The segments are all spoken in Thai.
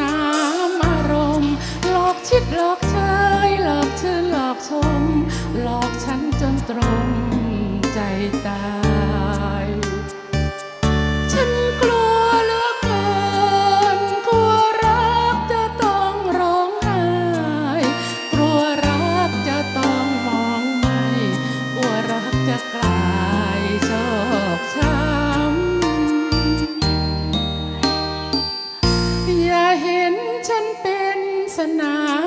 นามอารมณ์หลอกชิดหลอกเชยหลอกชื่อหลอกชม หลอกฉันจนตรงใจตา Sanaa.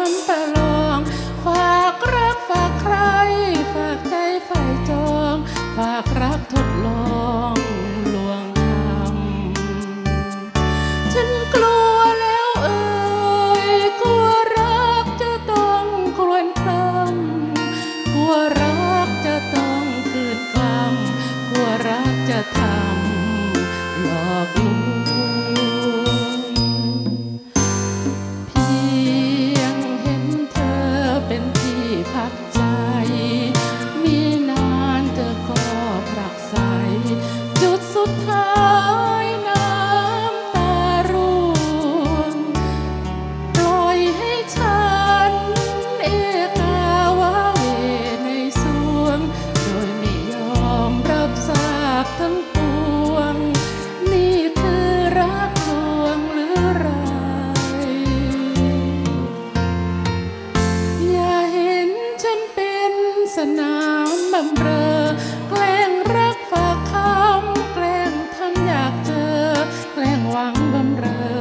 ำบำเรอ แกล้งรักฝากคำแกล้งทำอยากเจอ แกล้งหวังบำเรอ